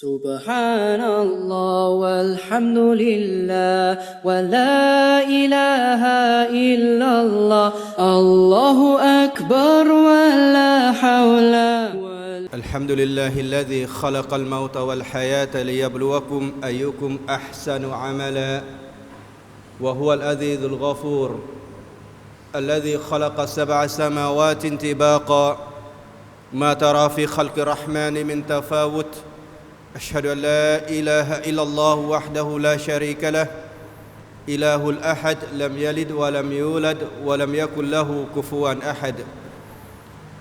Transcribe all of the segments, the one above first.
سبحان الله والحمد لله ولا إله إلا الله. الله أكبر ولا حول. الحمد لله الذي خلق الموت والحياة ليبلوكم أيكم أحسن عملا. وهو العزيز الغفور الذي خلق سبع سماوات طباقا. ما ترى في خلق الرحمن من تفاوت. أشهد أن لا إله إلا الله وحده لا شريك له. إله الأحد لم يلد ولم يولد ولم يكن له كفوا أحد.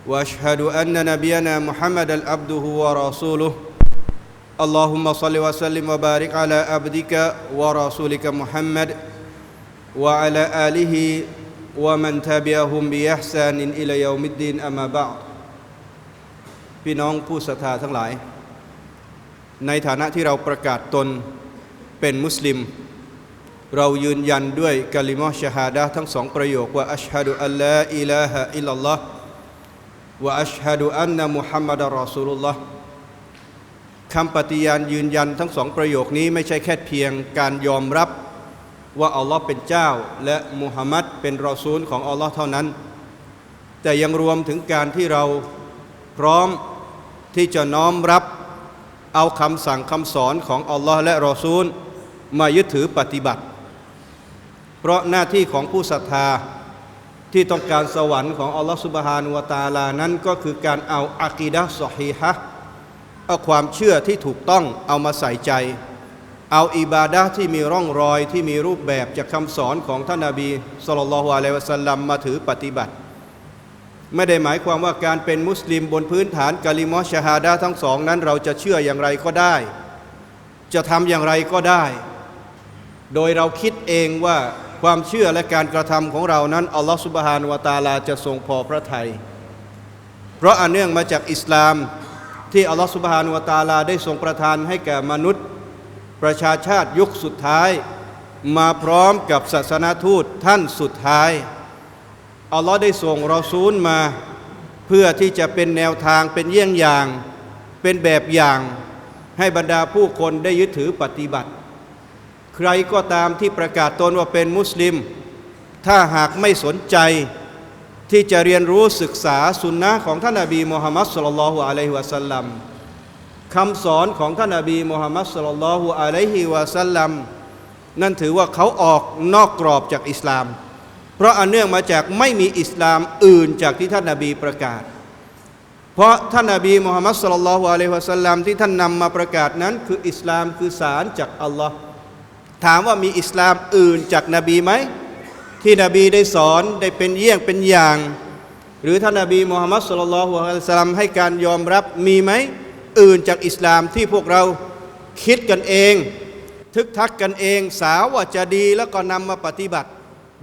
وأشهد أن نبينا محمدا عبده ورسوله. اللهم صل وسلم وبارك على عبدك ورسولك محمد وعلى آله ومن تبعهم بإحسان إلى يوم الدين أما بعد. พี่น้องผู้ศรัทธาทั้งหลาย ในฐานะที่เราประกาศตนเป็นมุสลิม เรายืนยันด้วยกะลิมอชฮาดะทั้งสองประโยคว่าอัชฮะดุอัลลาอิลาฮะอิลลัลลอฮ์ว่าอัชฮะดุอันนะมุฮัมมัดรอสูลุลลอฮ์คำปฏิญาณยืนยันทั้งสองประโยคนี้ไม่ใช่แค่เพียงการยอมรับว่าอัลลอฮ์เป็นเจ้า และมุฮัมมัดเป็นรอซูลของอัลลอฮ์เท่านั้น แต่ยังรวมถึงการที่เราพร้อมที่จะน้อมรับ เอาคำสั่งคำสอนของอัลลอฮ์และรอซูล มายึดถือปฏิบัติ เพราะหน้าที่ของผู้ศรัทธาที่ต้องการสวรรค์ของอัลลอฮฺสุบฮานุวตาลานั้นก็คือการเอาอากีดะห์สอฮีฮะเอาความเชื่อที่ถูกต้องเอามาใส่ใจ เอาอิบาดะห์ที่มีร่องรอยที่มีรูปแบบจากคำสอนของท่านนาบีสุลต่านละฮ์อะลัยวะสัลลัมมาถือปฏิบัติ ไม่ได้หมายความว่าการเป็นมุสลิมบนพื้นฐานกะลิมอชฮาดะทั้งสองนั้นเราจะเชื่ออย่างไรก็ได้ จะทำอย่างไรก็ได้ โดยเราคิดเองว่าความเชื่อและการกระทำของเรานั้นอัลลอฮฺสุบฮานวะตาลาจะทรงพอพระทยัยเพราะอันเนื่องมาจากอิสลามที่อัลลอฮฺสุบฮานวะตาลาได้ทรงประทานให้แก่มนุษย์ ประชาชาติยุคสุดท้าย มาพร้อมกับศาสนาทูตท่านสุดท้าย อัลลอฮ์ได้ส่งรอซูลมา เพื่อที่จะเป็นแนวทางเป็นเยี่ยงอย่าง เป็นแบบอย่าง ให้บรรดาผู้คนได้ยึดถือปฏิบัติ ใครก็ตามที่ประกาศตนว่าเป็นมุสลิม ถ้าหากไม่สนใจที่จะเรียนรู้ศึกษาสุนนะของท่านนาบีมูฮัมมัดสุลลัลฮุอะลัยฮิวะสัลลัมคำสอนของท่านนาบีมูฮัมมัดสุลลัลฮุอะลัยฮิวะสัลลัมนั่นถือว่าเขาออกนอกกรอบจากอิสลาม เพราะอันเนื่องมาจากไม่มีอิสลามอื่นจากที่ท่านนาบีประกาศ เพราะท่านนาบีมูฮัมมัดสุลลัลฮุอะลัยฮิวะสัลลัมที่ท่านนำมาประกาศนั้น คืออิสลามคือสารจากอัลลอฮ์ถามว่ามีอิสลามอื่นจากนบีไหมที่นบีได้สอนได้เป็นเยี่ยงเป็นอย่าง หรือท่านนบีมูฮัมมัดสุลลัลฮุอะลัยฮิวะสัลลัมให้การยอมรับมีไหมอื่นจากอิสลามที่พวกเราคิดกันเอง ทึกทักกันเองสาวว่าจะดีแล้วก็นำมาปฏิบัติ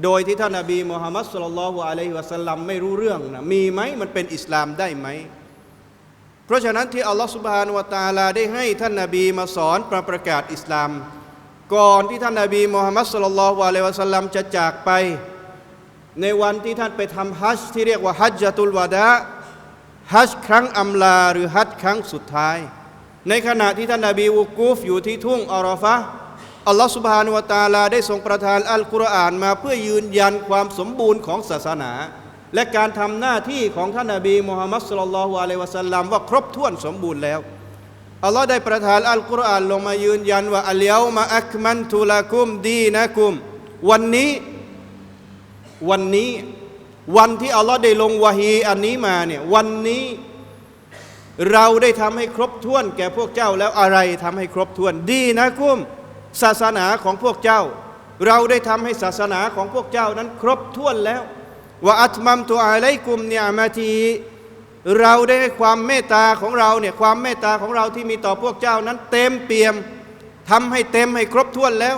โดยที่ท่านนบีมูฮัมมัดสุลลัลลอฮุอะลัยฮิวะสัลลัมไม่รู้เรื่องนะมีไหมมันเป็นอิสลามได้ไหม เพราะฉะนั้นที่อัลลอฮฺสุบฮานวะตาลาได้ให้ท่านนาบีมาสอนประประกาศอิสลาม ก่อนที่ท่านนาบีมูฮัมมัดสุลลัลลอฮุอะลัยวะสัลลัมจะจากไป ในวันที่ท่านไปทำฮัจที่เรียกว่าฮัจญะตุลวาดะฮัจญ์ครั้งอำลาหรือฮัจญ์ครั้งสุดท้าย ในขณะที่ท่านนาบีวุกูฟอยู่ที่ทุ่งอารอฟะ อัลลอฮฺสุบฮานุวะตาลาได้ทรงประทานอัลกุรอานมาเพื่อยืนยันความสมบูรณ์ของศาสนา และการทำหน้าที่ของท่านนาบีมูฮัมมัดสุลลัลลอฮุอะลัยวะสัลลัมว่าครบถ้วนสมบูรณ์แล้วอัลลอฮ์ได้ประทานอัลกุรอานลงมายืนยันว่าอัลยามาอักมันตุลากุมดีนะกุม วันนี้วันนี้วันที่อัลลอฮ์ได้ลงวะฮีอันนี้มาเนี่ยวันนี้เราได้ทำให้ครบถ้วน แก่พวกเจ้าแล้วอะไรทำให้ครบถ้วนดีนะกุม ศาสนาของพวกเจ้า เราได้ทำให้ศาสนาของพวกเจ้านั้นครบถ้วนแล้วว่าอัตมัมตุอาไลกุมเนี่ยมาทีเราได้ให้ความเมตตาของเราเนี่ยความเมตตาของเราที่มีต่อพวกเจ้านั้นเต็มเปี่ยมทำให้เต็มให้ครบถ้วนแล้ว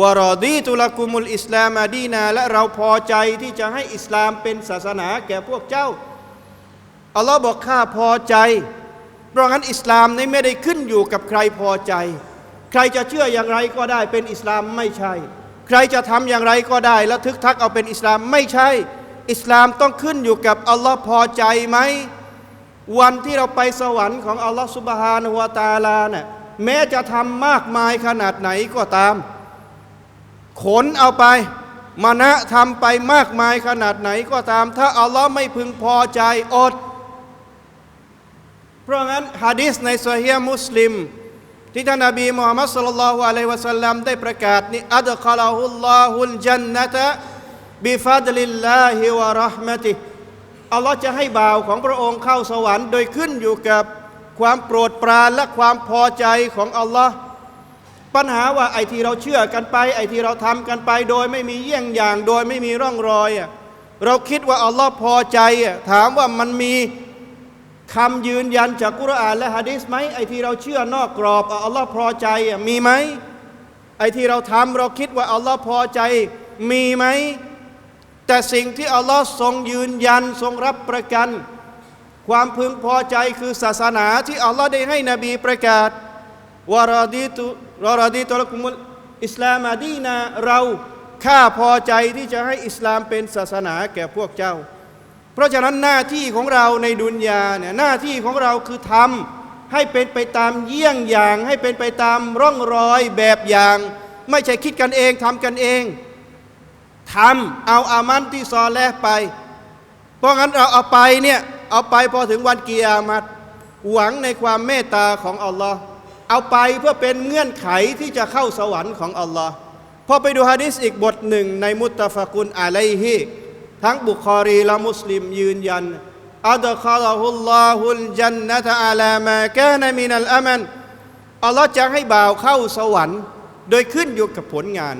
วารอดีตุลกุมุลอิสลามดีนาและเราพอใจที่จะให้อิสลามเป็นศาสนาแก่พวกเจ้าอัลลอฮ์บอกข้าพอใจ เพราะงั้นอิสลามนี้ไม่ได้ขึ้นอยู่กับใครพอใจ ใครจะเชื่ออย่างไรก็ได้เป็นอิสลามไม่ใช่ ใครจะทำอย่างไรก็ได้ แล้วทึกทักเอาเป็นอิสลามไม่ใช่ อิสลามต้องขึ้นอยู่กับอัลลอฮ์พอใจไหมวันที่เราไปสวรรค์ของอัลลอฮฺสุบฮานะฮูวาตาลาเนี่ยแม้จะทำมากมายขนาดไหนก็ตาม ขนเอาไปมานะทำไปมากมายขนาดไหนก็ตาม ถ้าอัลลอฮ์ไม่พึงพอใจอด เพราะงั้นฮะดิษในซอฮีฮ์มุสลิม ที่ท่านนบีมุฮัมมัดสุลลัลลอฮุอะลัยวะสัลลัมได้ประกาศนี่อัดคอลาฮุลลอฮุลจันนะตะบิฟัดลิลลาฮิวะราะห์มะติอัลลอฮ์จะให้บ่าวของพระองค์เข้าสวรรค์โดยขึ้นอยู่กับความโปรดปรานและความพอใจของอัลลอฮ์ปัญหาว่าไอ้ที่เราเชื่อกันไป ไอ้ที่เราทำกันไปโดยไม่มีเยี่ยงอย่างโดยไม่มีร่องรอย เราคิดว่าอัลลอฮ์พอใจถามว่ามันมี คำยืนยันจากกุรอานและฮะดีษไหมไอ้ที่เราเชื่อนอกกรอบอัลลอฮ์พอใจมีไหมไอ้ที่เราทำเราคิดว่าอัลลอฮ์พอใจมีไหมแต่สิ่งที่อัลลอฮ์ทรงยืนยันทรงรับประกัน ความพึงพอใจคือศาสนาที่อัลลอฮ์ได้ให้นบีประกาศวารดีตุวารดีตุลกุมุลอิสลามดีนาเราข้าพอใจที่จะให้อิสลามเป็นศาสนาแก่พวกเจ้า เพราะฉะนั้นหน้าที่ของเราในดุนยาเนี่ยหน้าที่ของเราคือทำให้เป็นไปตามเยี่ยงอย่าง ให้เป็นไปตามร่องรอยแบบอย่าง ไม่ใช่คิดกันเองทำกันเองทำเอาอามันที่ซอแลห์ไป เพราะงั้นเราเอาไปเนี่ยเอาไปพอถึงวันกิยามัตหวังในความเมตตาของอัลลอฮ์เอาไปเพื่อเป็นเงื่อนไขที่จะเข้าสวรรค์ของอัลลอฮ์พอไปดูฮะดิษอีกบทหนึ่งในมุตตะฟะกุนอะลัยฮิ ทั้งบุคอรีและมุสลิมยืนยันอัดคาลฮุลลอฮุลจันนะตะอาลามากานมินัลอามันอัลลอฮ์จะให้บ่าวเข้าสวรรค์ โดยขึ้นอยู่กับผลงาน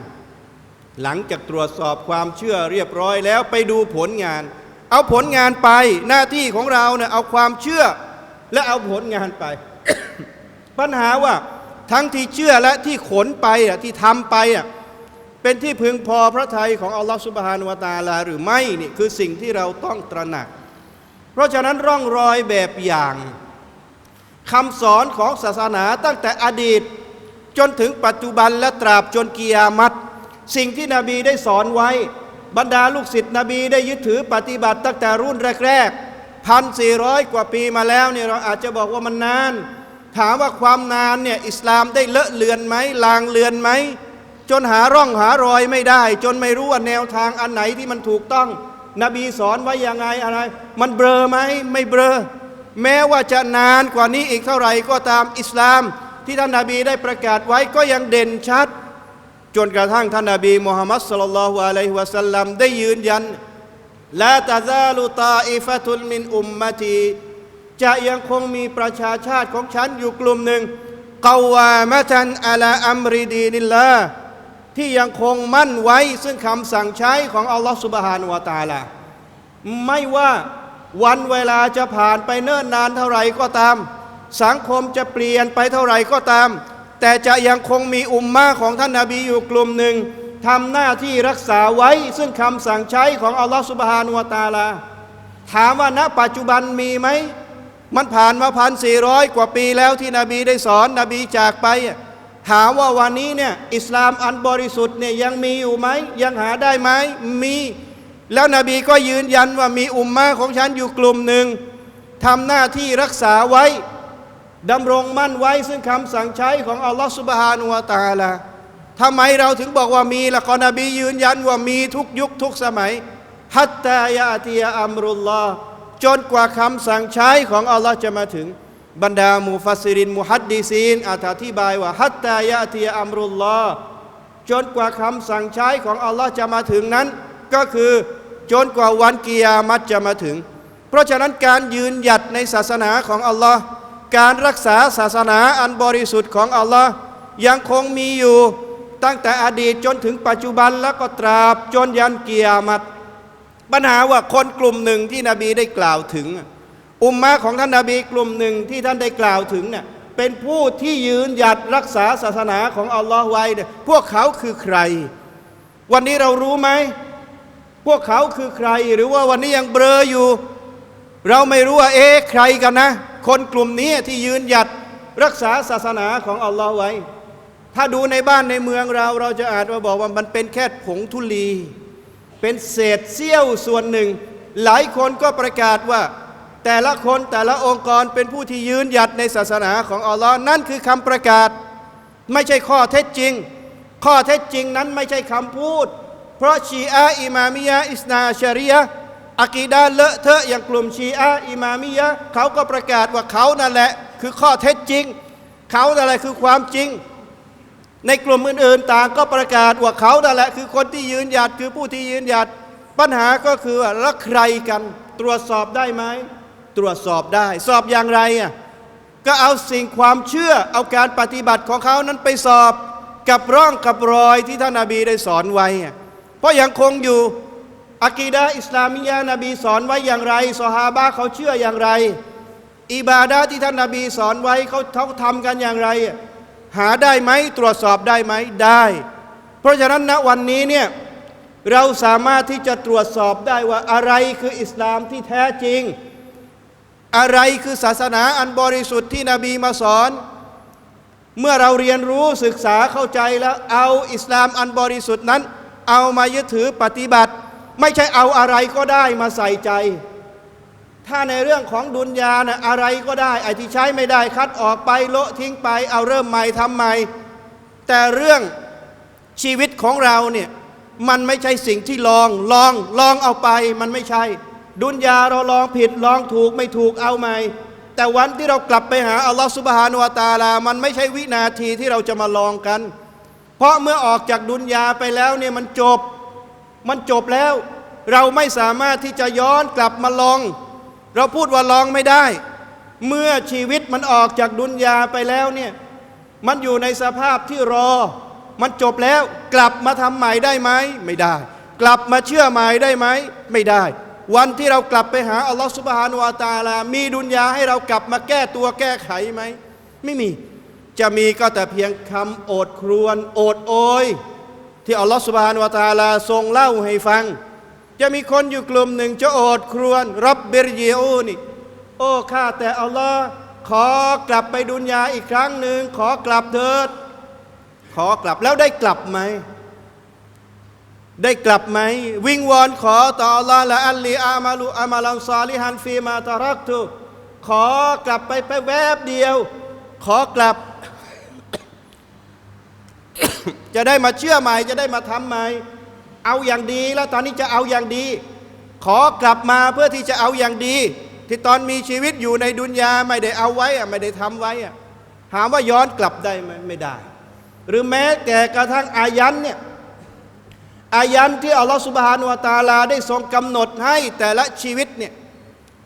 หลังจากตรวจสอบความเชื่อเรียบร้อยแล้วไปดูผลงาน เอาผลงานไปหน้าที่ของเราเนี่ยเอาความเชื่อและเอาผลงานไป ปัญหาว่าทั้งที่เชื่อและที่ขนไปอะที่ทำไปอะ เป็นที่พึงพอพระทัยของอัลลอฮฺสุบฮานุวาตาลาหรือไม่นี่คือสิ่งที่เราต้องตระหนัก เพราะฉะนั้นร่องรอยแบบอย่างคำสอนของศาสนาตั้งแต่อดีตจนถึงปัจจุบันและตราบจนกิยามัตสิ่งที่นบีได้สอนไว้ บรรดาลูกศิษย์นบีได้ยึดถือปฏิบัติตั้งแต่รุ่นแรกๆพันสี่ร้อยกว่าปีมาแล้วเนี่ยเราอาจจะบอกว่ามันนาน ถามว่าความนานเนี่ยอิสลามได้เลอะเลือนไหมลางเลือนไหม จนหาร่องหารอยไม่ได้ จนไม่รู้ว่าแนวทางอันไหนที่มันถูกต้อง นบีสอนไว้ยังไงอะไร มันเบลอไหมไม่เบลอแม้ว่าจะนานกว่านี้อีกเท่าไหร่ก็ตามอิสลาม ที่ท่านนาบีได้ประกาศไว้ก็ยังเด่นชัด จนกระทั่งท่านนาบีมุฮัมมัดสุลลัลลอฮุอะลัยฮิวะสัลลัมได้ยืนยันลาตาซาลุตาอิฟะตุลมินอุมมะตีจะยังคงมีประชาชาติของฉันอยู่กลุ่มหนึ่งกาวามะตันอะลาอัมริดีนิลลา ที่ยังคงมั่นไว้ ซึ่งคำสั่งใช้ของอัลลอฮฺสุบฮานุวาตาลาไม่ว่าวันเวลาจะผ่านไปเนิ่นนานเท่าไหร่ก็ตาม สังคมจะเปลี่ยนไปเท่าไหร่ก็ตาม แต่จะยังคงมีอุมมาของท่านนาบีอยู่กลุ่มหนึ่งทำหน้าที่รักษาไว้ ซึ่งคำสั่งใช้ของอัลลอฮฺสุบฮานุวาตาลาถามว่าณปัจจุบันมีไหมมันผ่านมาพันสี่ร้อยกว่าปีแล้วที่นบีได้สอนนบีจากไป ถามว่าวันนี้เนี่ยอิสลามอันบริสุทธิ์เนี่ยยังมีอยู่ไหมยังหาได้ไหมมี แล้วนบีก็ยืนยันว่ามีอุมมาของฉันอยู่กลุ่มหนึ่งทำหน้าที่รักษาไว้ดำรงมั่นไว้ซึ่งคำสั่งใช้ของอัลลอฮฺสุบฮานุวาตาลาทำไมเราถึงบอกว่ามีละกอนบียืนยันว่ามีทุกยุคทุกสมัยฮัตตายาติยาอัมรุลลอฮ์จนกว่าคำสั่งใช้ของอัลลอฮ์จะมาถึง บรรดามูฟัสซิรินมุฮัดดีซีนอธิบายว่าฮัตตายาติยอัมรุลลอฮ์จนกว่าคำสั่งใช้ของอัลลอฮ์จะมาถึงนั้น ก็คือจนกว่าวันกิยามัตจะมาถึง เพราะฉะนั้นการยืนหยัดในศาสนาของอัลลอฮ์การรักษาศาสนาอันบริสุทธิ์ของอัลลอฮ์ยังคงมีอยู่ตั้งแต่อดีตจนถึงปัจจุบันแล้วก็ตราบจนยันกิยามัตปัญหาว่าคนกลุ่มหนึ่งที่นบีได้กล่าวถึง อุมมะของท่านนบีกลุ่มหนึ่งที่ท่านได้กล่าวถึงเนี่ยเป็นผู้ที่ยืนหยัดรักษาศาสนาของอัลลอฮ์ไว้เนี่ยพวกเขาคือใคร วันนี้เรารู้ไหมพวกเขาคือใคร หรือว่าวันนี้ยังเบลออยู่ เราไม่รู้ว่าเอ๊ะใครกันนะ คนกลุ่มนี้ที่ยืนหยัดรักษาศาสนาของอัลลอฮ์ไว้ ถ้าดูในบ้านในเมืองเรา เราจะอาจมาบอกว่ามันเป็นแค่ผงธุลี เป็นเศษเสี้ยวส่วนหนึ่ง หลายคนก็ประกาศว่า แต่ละคนแต่ละองค์กรเป็นผู้ที่ยืนหยัดในศาสนาของอัลลอฮ์นั่นคือคำประกาศ ไม่ใช่ข้อเท็จจริง ข้อเท็จจริงนั้นไม่ใช่คำพูด เพราะชีอะอิมามิยะอิสนาชารียะอากีดาเลอะเทอะอย่างกลุ่มชีอะอิมามิยะเขาก็ประกาศว่าเขานั่นแหละ คือข้อเท็จจริง เขานั่นแหละคือความจริง ในกลุ่มอื่นๆต่างก็ประกาศว่าเขานั่นแหละ คือคนที่ยืนหยัดคือผู้ที่ยืนหยัด ปัญหาก็คือว่าแล้วใครกันตรวจสอบได้ไหม ตรวจสอบได้ สอบอย่างไรอะก็เอาสิ่งความเชื่อเอาการปฏิบัติของเขานั้นไปสอบกับร่องกับรอยที่ท่านนาบีได้สอนไว้ เพราะยังคงอยู่อะกีดะห์อิสลามิยะห์นบีสอนไว้อย่างไรซอฮาบะเขาเชื่ออย่างไร อิบาดะที่ท่านนาบีสอนไว้เขาเขาทำกันอย่างไร หาได้ไหมตรวจสอบได้ไหมได้ เพราะฉะนั้นณวันนี้เนี่ยเราสามารถที่จะตรวจสอบได้ว่าอะไรคืออิสลามที่แท้จริง อะไรคือศาสนาอันบริสุทธิ์ที่นบีมาสอน เมื่อเราเรียนรู้ศึกษาเข้าใจแล้วเอาอิสลามอันบริสุทธิ์นั้น เอามายึดถือปฏิบัติ ไม่ใช่เอาอะไรก็ได้มาใส่ใจ ถ้าในเรื่องของดุนยานะอะไรก็ได้ไอที่ใช้ไม่ได้คัดออกไปโละทิ้งไป เอาเริ่มใหม่ทำใหม่แต่เรื่องชีวิตของเราเนี่ยมันไม่ใช่สิ่งที่ลองลองลองเอาไปมันไม่ใช่ ดุนยาเราลองผิดลองถูกไม่ถูกเอาใหม่ แต่วันที่เรากลับไปหาอัลลอฮฺสุบฮานุวะตาลา มันไม่ใช่วินาทีที่เราจะมาลองกัน เพราะเมื่อออกจากดุนยาไปแล้วเนี่ยมันจบ มันจบแล้ว เราไม่สามารถที่จะย้อนกลับมาลอง เราพูดว่าลองไม่ได้ เมื่อชีวิตมันออกจากดุนยาไปแล้วเนี่ยมันอยู่ในสภาพที่รอ มันจบแล้วกลับมาทำใหม่ได้ไหม ไม่ได้ กลับมาเชื่อใหม่ได้ไหม ไม่ได้ วันที่เรากลับไปหาอัลลอฮฺสุบฮานุวาตาลา มีดุนยาให้เรากลับมาแก้ตัวแก้ไขไหม ไม่มี จะมีก็แต่เพียงคำโอดครวญโอดโอย ที่อัลลอฮฺสุบฮานุวาตาลาทรงเล่าให้ฟัง จะมีคนอยู่กลุ่มหนึ่งจะโอดครวญรับเบรเยอูนี่ โอ้ข้าแต่อัลลอฮ์ขอกลับไปดุนยาอีกครั้งหนึ่งขอกลับเถิด ขอกลับแล้วได้กลับไหม ได้กลับไหม วิงวอนขอต่อลลอฮ์ละอัลลีอามาลูอามาลันซาลิฮันฟีมาตารักตุขอกลับไปไปแวบเดียว ขอกลับ จะได้มาเชื่อใหม่ จะได้มาทำใหม่ เอาอย่างดีแล้วตอนนี้จะเอาอย่างดี ขอกลับมาเพื่อที่จะเอาอย่างดี ที่ตอนมีชีวิตอยู่ในดุนยาไม่ได้เอาไว้อะไม่ได้ทำไว้อะถามว่าย้อนกลับได้ไหมไม่ได้ หรือแม้แต่กระทั่งอายันเนี่ย อายันที่อัลลอฮฺสุบฮานุวะตาลาได้ทรงกำหนดให้แต่ละชีวิตเนี่ย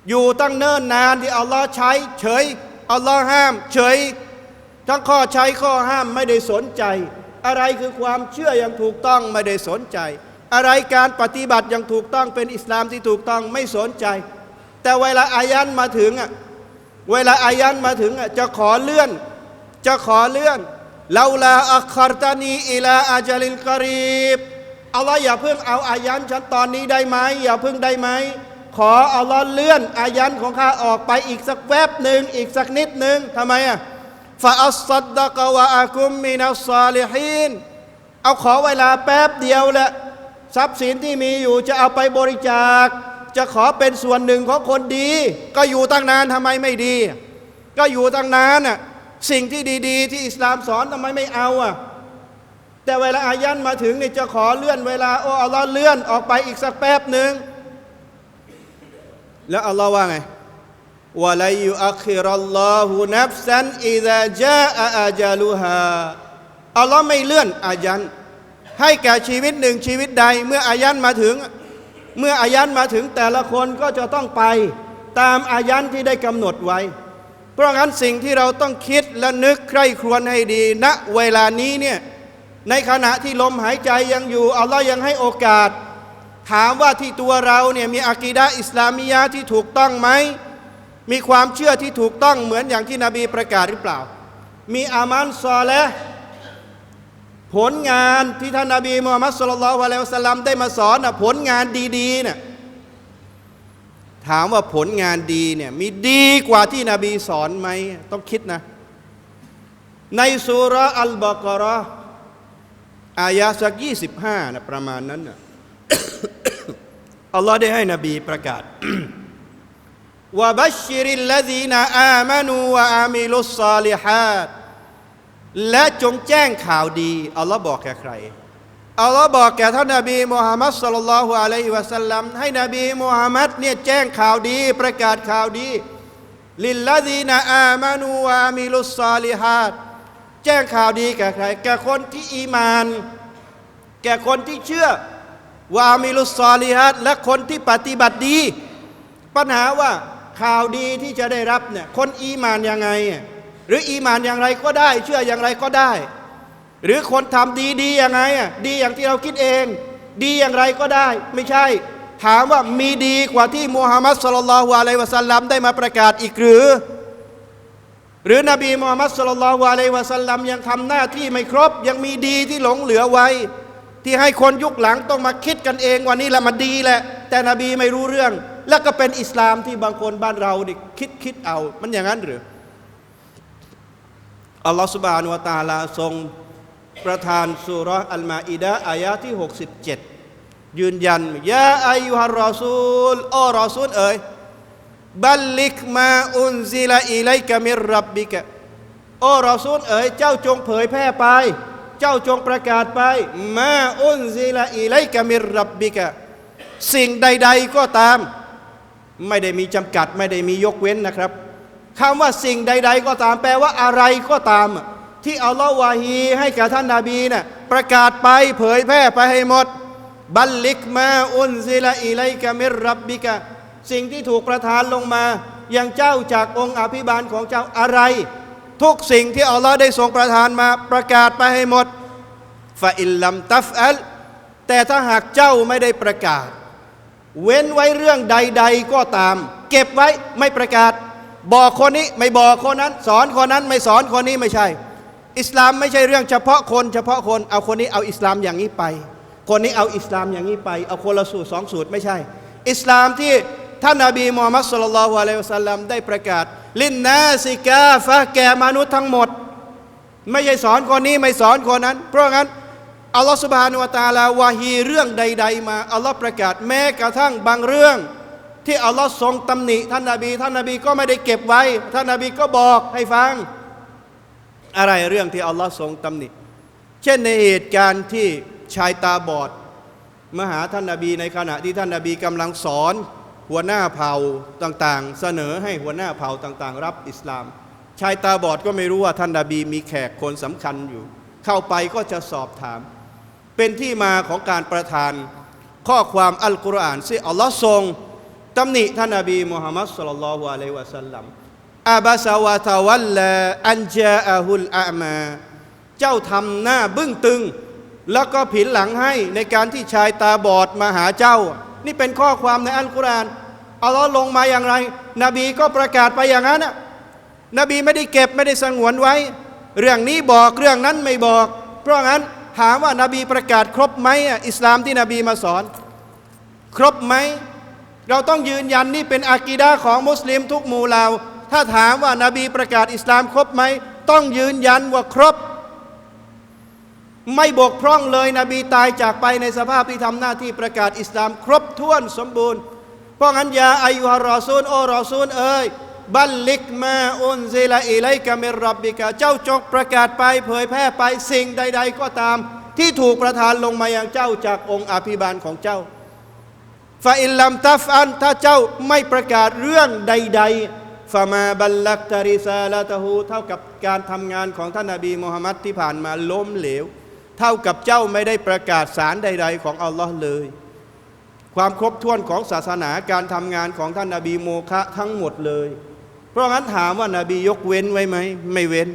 อยู่ตั้งเนิ่นนานที่อัลลอฮ์ใช้เฉยอัลลอฮ์ห้ามเฉย ทั้งข้อใช้ข้อห้ามไม่ได้สนใจ อะไรคือความเชื่ออย่างถูกต้องไม่ได้สนใจ อะไรการปฏิบัติอย่างถูกต้องเป็นอิสลามที่ถูกต้องไม่สนใจ แต่เวลาอายันมาถึงอะเวลาอายันมาถึงอะจะขอเลื่อน จะขอเลื่อนลาลาอัคคารตานีอิลาอาจลินกรีบ อัลลอฮ์อย่าเพิ่งเอาอายันฉันตอนนี้ได้ไหมอย่าเพิ่งได้ไหมขออัลลอฮ์เลื่อนอายันของข้าออกไปอีกสักแวบหนึ่งอีกสักนิดหนึ่งทำไมอะฟาอัสซัดดะกวะอากุมมินัสซาลิฮีนเอาขอเวลาแป๊บเดียวแหละทรัพย์สินที่มีอยู่จะเอาไปบริจาค จะขอเป็นส่วนหนึ่งของคนดี ก็อยู่ตั้งนานทำไมไม่ดี ก็อยู่ตั้งนานน่ะสิ่งที่ดี ๆ ที่อิสลามสอนทำไมไม่เอาอะ แต่เวลาอายันมาถึงนี่จะขอเลื่อนเวลาโอ้อัลลอฮ์เลื่อนออกไปอีกสักแป๊บหนึ่งแล้วอัลลอฮ์ว่าไงวะลัยยุอัคิรัลลอฮุนัฟซันอิซาจาอะอาจาลุฮาอัลลอฮ์ไม่เลื่อนอายัน ให้แก่ชีวิตหนึ่งชีวิตใด เมื่ออายันมาถึง เมื่ออายันมาถึงแต่ละคนก็จะต้องไปตามอายันที่ได้กำหนดไว้ เพราะงั้นสิ่งที่เราต้องคิดและนึกใคร่ครวญให้ดีณเวลานี้เนี่ย ในขณะที่ลมหายใจยังอยู่อัลลอฮ์ยังให้โอกาส ถามว่าที่ตัวเราเนี่ยมีอากีดะอิสลามียะที่ถูกต้องไหมมีความเชื่อที่ถูกต้องเหมือนอย่างที่นบีประกาศหรือเปล่า มีอามันซอและผลงานที่ท่านนบีมูฮัมมัดสุลลัลลอฮุอะลัยฮิวสัลลัมได้มาสอนนะผลงานดีๆเนี่ยถามว่าผลงานดีเนี่ยมีดีกว่าที่นบีสอนไหมต้องคิดนะ ในสุราอัลบากราะ อายะสักยี่สิบห้านะประมาณนั้นนะอัลลอฮ์ได้ให้นบีประกาศวะบัชชิริลลดีนอามานูวะอามิลุสซาลิฮัดและจงแจ้งข่าวดี อัลลอฮ์บอกแก่ใคร อัลลอฮ์บอกแก่ท่านนบีมุฮัมมัดสุลลัลลอฮุอะลัยฮิวะสัลลัมให้นบีมุฮัมมัดเนี่ยแจ้งข่าวดี ประกาศข่าวดี ลิลลดีนอามานูวะอามิลุสซาลิฮัด แจ้งข่าวดีแก่ใคร แก่คนที่อีมาน แก่คนที่เชื่อว่ามิลุสซาลิฮัดและคนที่ปฏิบัติดี ปัญหาว่าข่าวดีที่จะได้รับเนี่ยคนอีมานยังไง หรืออีมานอย่างไรก็ได้ เชื่ออย่างไรก็ได้ หรือคนทำดีดียังไงอะดีอย่างที่เราคิดเอง ดีอย่างไรก็ได้ ไม่ใช่ ถามว่ามีดีกว่าที่มูฮัมมัดสุลลัลฮุอะลัยวะสัลลัมได้มาประกาศอีกหรือ หรือนบีมูฮัมมัดสุลลัลลอฮุอะลัยฮิวะสัลลัมยังทำหน้าที่ไม่ครบ ยังมีดีที่หลงเหลือไว้ ที่ให้คนยุคหลังต้องมาคิดกันเองว่านี่แหละมันดีแหละ แต่นบีไม่รู้เรื่อง แล้วก็เป็นอิสลามที่บางคนบ้านเรานี่คิดคิดเอามันอย่างนั้นหรืออัลลอฮฺสุบานุวตาลาทรงประธานสุรอัลมาอิดะอายะที่ 67 ยืนยันยาอายุฮัรรอซูลอ้อรอซูลเอ๋ย บัลลิกมาอุนซิลาอิไลกะมิรับบิกะโอ้รอซูลเอ๋ยเจ้าจงเผยแพร่ไป เจ้าจงประกาศไป มาอุนซิลาอิไลกะมิรับบิกะสิ่งใด ๆก็ตาม ไม่ได้มีจำกัดไม่ได้มียกเว้นนะครับคำว่าสิ่งใด ๆ ก็ตามแปลว่าอะไรก็ตาม ที่อัลลอฮ์วาฮีให้กับท่านนาบีน่ะประกาศไปเผยแพร่ไปให้หมด บัลลิกมาอุนซิลาอิไลกะมิรับบิกะ สิ่งที่ถูกประทานลงมายังเจ้าจากองค์อภิบาลของเจ้าอะไร ทุกสิ่งที่อัลลอฮ์ได้ทรงประทานมาประกาศไปให้หมดฟาอิลลัมตัฟอัลแต่ถ้าหากเจ้าไม่ได้ประกาศ เว้นไว้เรื่องใด ๆก็ตาม เก็บไว้ไม่ประกาศ บอกคนนี้ไม่บอกคนนั้น สอนคนนั้นไม่สอนคนนี้ไม่ใช่ อิสลามไม่ใช่เรื่องเฉพาะคน เฉพาะคนเอาคนนี้เอาอิสลามอย่างนี้ไป คนนี้เอาอิสลามอย่างนี้ไป เอาคนละสูตรสองสูตรไม่ใช่ อิสลามที่ ท่านนาบีมูฮัมมัดสุลลัลฮุอะลัยฮิวะสัลลัมได้ประกาศ ลินนาซิกาฟะแก่มนุษย์ทั้งหมด ไม่ใช่สอนคนนี้ไม่สอนคนนั้น เพราะงั้นอัลลอฮฺสุบฮานุวะตาลาวาฮีเรื่องใด ๆ มาอัลลอฮ์ประกาศแม้กระทั่งบางเรื่อง ที่อัลลอฮ์ทรงตำหนิ ท่านนาบี ท่านนาบีก็ไม่ได้เก็บไว้ ท่านนาบีก็บอกให้ฟัง อะไรเรื่องที่อัลลอฮ์ทรงตำหนิ เช่นในเหตุการณ์ที่ชายตาบอดมาหาท่านนาบีในขณะที่ท่านนาบีกำลังสอน หัวหน้าเผ่าต่างๆ เสนอให้หัวหน้าเผ่าต่างๆ รับอิสลาม ชายตาบอดก็ไม่รู้ว่าท่านนาบีมีแขกคนสำคัญอยู่ เข้าไปก็จะสอบถาม เป็นที่มาของการประทานข้อความอัลกุรอานซึ่งอัลลอฮ์ทรงตำหนิท่านนาบีมุฮัมมัดสุลลัลลอฮุอะลัยวะสัลลัมอาบาสาวะตะวัลลาอันจาอะฮุลอามา เจ้าทำหน้าบึ้งตึง แล้วก็ผินหลังให้ในการที่ชายตาบอดมาหาเจ้า นี่เป็นข้อความในอัลกุรอานอัลลอฮ์ลงมาอย่างไร นบีก็ประกาศไปอย่างนั้นนะนบีไม่ได้เก็บไม่ได้สงวนไว้ เรื่องนี้บอกเรื่องนั้นไม่บอก เพราะงั้นถามว่านาบีประกาศครบไหมอิสลามที่นบีมาสอน ครบไหมเราต้องยืนยันนี่เป็นอากีดาของมุสลิมทุกหมู่เหล่าถ้าถามว่านาบีประกาศอิสลามครบไหม ต้องยืนยันว่าครบ ไม่บกพร่องเลยนบีตายจากไปในสภาพที่ทำหน้าที่ประกาศอิสลาม ครบถ้วนสมบูรณ์ เพราะงั้นยาอายุฮารอซูลโอรอซูลเอ้ยบัลลิกมาอุนซิลาอิไลกามิรรับบิกาเจ้าจงประกาศไปเผยแพร่ไปสิ่งใด ๆ ก็ตาม ที่ถูกประทานลงมาอย่างเจ้าจากองค์อภิบาลของเจ้าฟาอิลลัมตัฟอันถ้าเจ้าไม่ประกาศเรื่องใด ๆฟามาบัลลักตาริซาลาตะฮูเท่ากับการทำงานของท่านนาบีมูฮัมมัดที่ผ่านมาล้มเหลว เท่ากับเจ้าไม่ได้ประกาศสารใด ๆ ของอัลลอฮ์เลย ความครบถ้วนของศาสนาการทำงานของท่านนาบีโมคะทั้งหมดเลย เพราะงั้นถามว่านาบียกเว้นไว้ไหมไม่เว้น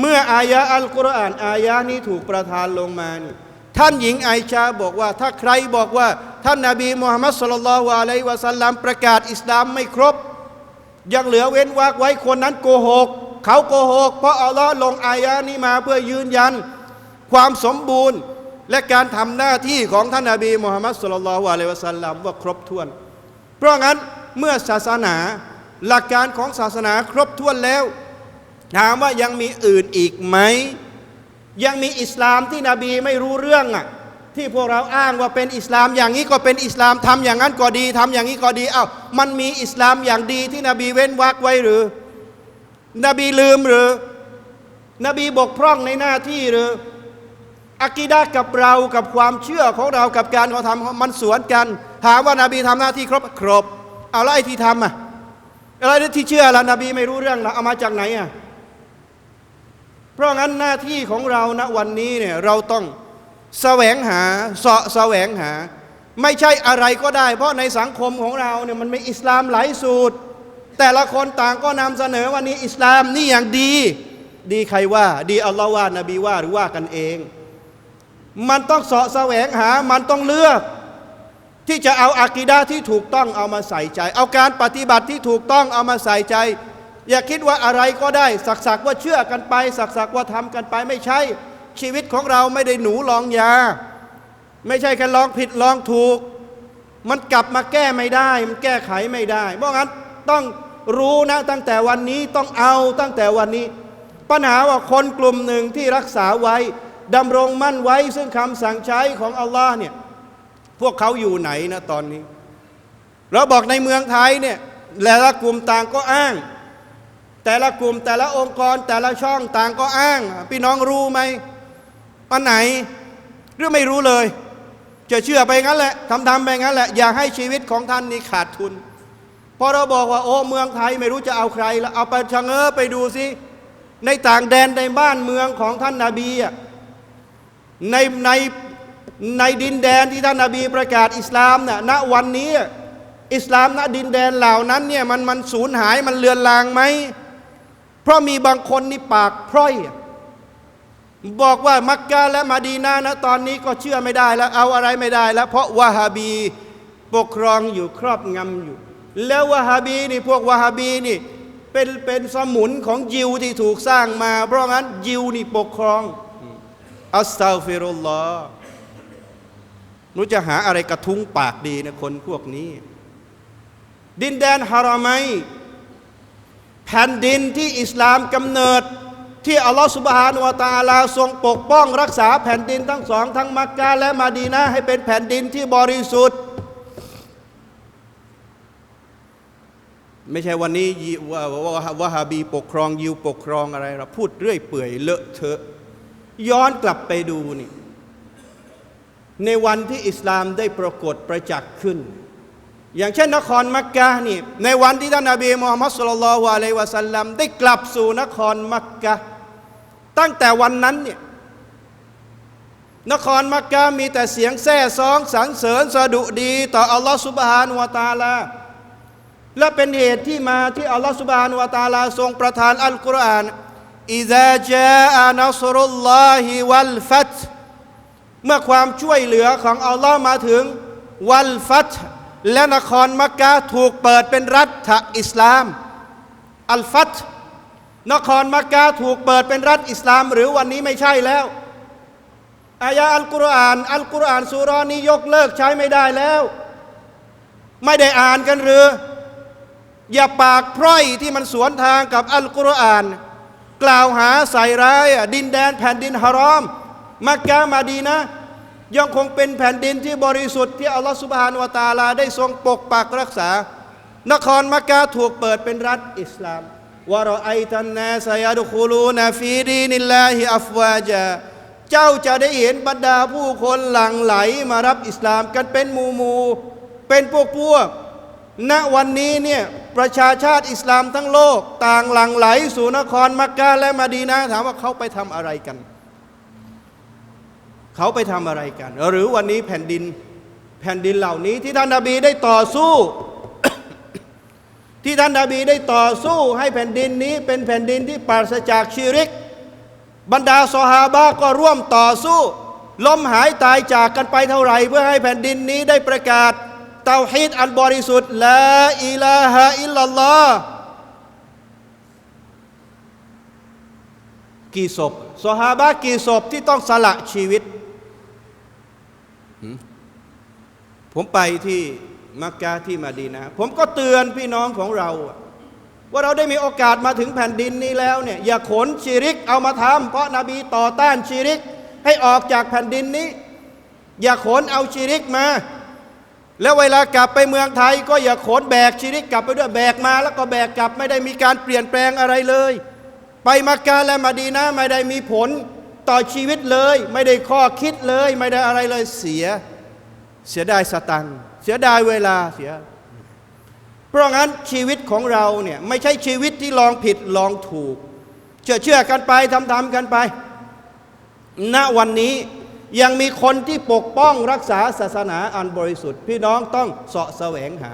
เมื่ออายะอัลกุรอานอายะนี้ถูกประทานลงมานี่ท่านหญิงไอชาบอกว่า ถ้าใครบอกว่า ท่านนาบีมุฮัมมัดสุลลัลลอฮุอะลัยวะสัลลัมประกาศอิสลามไม่ครบ ยังเหลือเว้นวรรคไว้คนนั้นโกหก เขาโกหก เพราะอัลลอฮ์ลงอายะนี้มาเพื่อยืนยัน ความสมบูรณ์และการทำหน้าที่ของท่านนาบีมุฮัมมัดสุลลัลลอฮุอะลัยฮิวะสัลลัมว่าครบถ้วน เพราะงั้นเมื่อศาสนาหลักการของศาสนาครบถ้วนแล้ว ถามว่ายังมีอื่นอีกไหม ยังมีอิสลามที่นบีไม่รู้เรื่องอะที่พวกเราอ้างว่าเป็นอิสลามอย่างนี้ก็เป็นอิสลามทำอย่างนั้นก็ดีทำอย่างนี้ก็ดีเอ้ามันมีอิสลามอย่างดีที่นบีเว้นวรรคไว้หรือ นบีลืมหรือ นบีบกพร่องในหน้าที่หรือ อากีดะกับเรากับความเชื่อของเรากับการกระทำมันสวนกันถามว่านาบีทำหน้าที่ครบครบเอาแล้วไอ้ที่ทำอะอะไรที่เชื่อละนบีไม่รู้เรื่องละเอามาจากไหนอะเพราะงั้นหน้าที่ของเราณวันนี้เนี่ยเราต้องแสวงหาเสาะแสวงหา ไม่ใช่อะไรก็ได้ เพราะในสังคมของเราเนี่ยมันมีอิสลามหลายสูตร แต่ละคนต่างก็นำเสนอว่านี่อิสลามนี่อย่างดี ดีใครว่า ดีอัลลอฮ์ว่า นบีว่าหรือว่ากันเอง มันต้องเสาะแสวงหา มันต้องเลือก ที่จะเอาอากีดาที่ถูกต้องเอามาใส่ใจ เอาการปฏิบัติที่ถูกต้องเอามาใส่ใจ อย่าคิดว่าอะไรก็ได้ สักสักๆว่าเชื่อกันไป สักสักว่าทำกันไปไม่ใช่ ชีวิตของเราไม่ได้หนูลองยา ไม่ใช่แค่ลองผิดลองถูก มันกลับมาแก้ไม่ได้ มันแก้ไขไม่ได้เพราะงั้นต้องรู้นะตั้งแต่วันนี้ต้องเอาตั้งแต่วันนี้ ปัญหาว่าคนกลุ่มหนึ่งที่รักษาไว้ ดำรงมั่นไว้ ซึ่งคำสั่งใช้ของอัลลอฮ์เนี่ยพวกเขาอยู่ไหนนะตอนนี้ เราบอกในเมืองไทยเนี่ยแต่ละกลุ่มต่างก็อ้าง แต่ละกลุ่มแต่ละองค์กร แต่ละช่องต่างก็อ้าง พี่น้องรู้ไหมอันไหนหรือไม่รู้เลย จะเชื่อไปงั้นแหละทำทำไปงั้นแหละอย่าให้ชีวิตของท่านนี่ขาดทุนพอเราบอกว่าโอ้เมืองไทยไม่รู้จะเอาใครแล้วเอาไปชะเง้อไปดูสิในต่างแดนในบ้านเมืองของท่านนาบีอะ ในในในดินแดนที่ท่านนาบีประกาศอิสลามน่ะณวันนี้อิสลามณดินแดนเหล่านั้นเนี่ยมันมันสูญหายมันเลือนลางไหม เพราะมีบางคนนี่ปากพร่อย บอกว่ามักกะและมาดีนานะตอนนี้ก็เชื่อไม่ได้แล้วเอาอะไรไม่ได้แล้ว เพราะวะฮาบีปกครองอยู่ครอบงำอยู่ แล้ววะฮาบีนี่พวกวะฮาบีนี่เป็นเป็นสมุนของยิวที่ถูกสร้างมา เพราะงั้นยิวนี่ปกครอง อัสตัฟิรุลลอฮ์หนูจะหาอะไรกระทุ้งปากดีนะคนพวกนี้ ดินแดนฮารามัยแผ่นดินที่อิสลามกำเนิด ที่อัลลอฮฺสุบฮานุวตาลาทรงปกป้องรักษาแผ่นดินทั้งสอง ทั้งมักกะและมาดีนะห์ให้เป็นแผ่นดินที่บริสุทธิ์ ไม่ใช่วันนี้ยิว่าว่าวะฮาบีปกครองยิวปกครองอะไรเราพูดเรื่อยเปื่อยเลอะเทอะ ย้อนกลับไปดูนี่ในวันที่อิสลามได้ปรากฏประจักษ์ขึ้น อย่างเช่นนครมักกะนี่ในวันที่ท่านนบีมูฮัมมัดสุลลัลลอฮุอะลัยฮิวะสัลลัมได้กลับสู่นครมักกะตั้งแต่วันนั้นเนี่ยนครมักกะมีแต่เสียงแซ่ซ้องสรรเสริญสะดุดี ต่ออัลลอฮฺสุบฮานวะตาลาและเป็นเหตุที่มาที่อัลลอฮฺสุบฮานวะตาลาทรงประทานอัลกุรอาน อิซาจาอานัสรุลลอฮิวัลฟัตเมื่อความช่วยเหลือของอัลลอฮ์มาถึงวัลฟัตและนครมักกะถูกเปิดเป็นรัฐอิสลาม อัลฟัตนครมักกะถูกเปิดเป็นรัฐอิสลาม หรือวันนี้ไม่ใช่แล้วอายะอัลกุรอานอัลกุรอานสุรานี้ยกเลิกใช้ไม่ได้แล้ว ไม่ได้อ่านกันหรือ อย่าปากพร่อยที่มันสวนทางกับอัลกุรอาน กล่าวหาใส่ร้ายดินแดนแผ่นดินฮารอม มักกะมาดีนะยังคงเป็นแผ่นดินที่บริสุทธิ์ที่อัลลอฮฺสุบฮานวตาลาได้ทรงปกปักรักษา นครมักกะถูกเปิดเป็นรัฐอิสลามวะรอไอตันนาสยาดุคูลูนาฟีดีนิลลาฮิอัฟวาจาเจ้าจะได้เห็นบรรดาผู้คนหลั่งไหลมารับอิสลามกันเป็นหมูหมูเป็นพวกพวก ณวันนี้เนี่ยประชาชาติอิสลามทั้งโลก ต่างหลั่งไหลสู่นครมักกะและมาดีนะถามว่าเขาไปทำอะไรกัน เขาไปทำอะไรกัน หรือวันนี้แผ่นดินแผ่นดินเหล่านี้ที่ท่านนบีได้ต่อสู้ ที่ท่านนบีได้ต่อสู้ให้แผ่นดินนี้เป็นแผ่นดินที่ปราศจากชีริก บรรดาซอฮาบะก็ร่วมต่อสู้ล้มหายตายจากกันไปเท่าไหร่ เพื่อให้แผ่นดินนี้ได้ประกาศ เตาฮีดอันบริสุทธิ์ละอิลาฮะอิลลัลลอฮ์กี่ศพซอฮาบะกี่ศพที่ต้องสละชีวิต ผมไปที่มักกะที่มาดีนะ ผมก็เตือนพี่น้องของเรา ว่าเราได้มีโอกาสมาถึงแผ่นดินนี้แล้วเนี่ยอย่าขนชีริกเอามาทำเพราะนาบีต่อต้านชีริก ให้ออกจากแผ่นดินนี้ อย่าขนเอาชีริกมา แล้วเวลากลับไปเมืองไทยก็อย่าขนแบกชีริกกลับไปด้วยแบกมา แล้วก็แบกกลับไม่ได้มีการเปลี่ยนแปลงอะไรเลย ไปมักกะและมาดีนะไม่ได้มีผลต่อชีวิตเลย ไม่ได้ข้อคิดเลย ไม่ได้อะไรเลยเสีย เสียดายสตังเสียดายเวลาเสีย เพราะงั้นชีวิตของเราเนี่ยไม่ใช่ชีวิตที่ลองผิดลองถูก เชื่อเชื่อกันไปทำทำกันไป ณวันนี้ ยังมีคนที่ปกป้องรักษาศาสนาอันบริสุทธิ์ พี่น้องต้องเสาะแสวงหา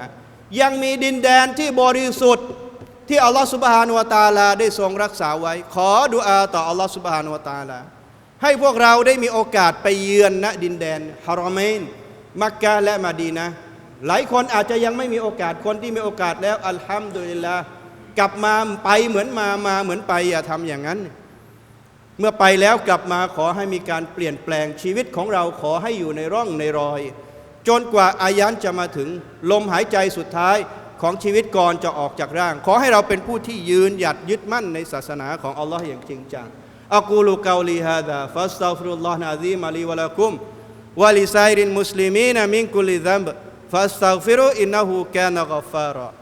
ยังมีดินแดนที่บริสุทธิ์ ที่อัลลอฮฺสุบฮานุวตาลาได้ทรงรักษาไว้ ขอดุอาต่ออัลลอฮฺสุบฮานุวตาลาให้พวกเราได้มีโอกาสไปเยือนณดินแดนฮารอมเมนมักกะและมาดีนะห์หลายคนอาจจะยังไม่มีโอกาสคนที่มีโอกาสแล้วอัลฮัมดุลิลลาห์กลับมาไปเหมือนมามาเหมือนไปอย่าทำอย่างนั้น เมื่อไปแล้วกลับมาขอให้มีการเปลี่ยนแปลงชีวิตของเราขอให้อยู่ในร่องในรอย จนกว่าอายันจะมาถึงลมหายใจสุดท้ายของชีวิตก่อนจะออกจากร่าง ขอให้เราเป็นผู้ที่ยืนหยัดยึดมั่นในศาสนาของอัลลอฮ์อย่างจริงจังอักูลูกาลีฮาดาฟัสตัฟิรุลลอฮ์นะซีมะลีวะลากุมวะลิไซรินมุสลิมีนมินกุลิซัมบฟัสตัฟิรุอินนะฮูกานะกัฟฟาระ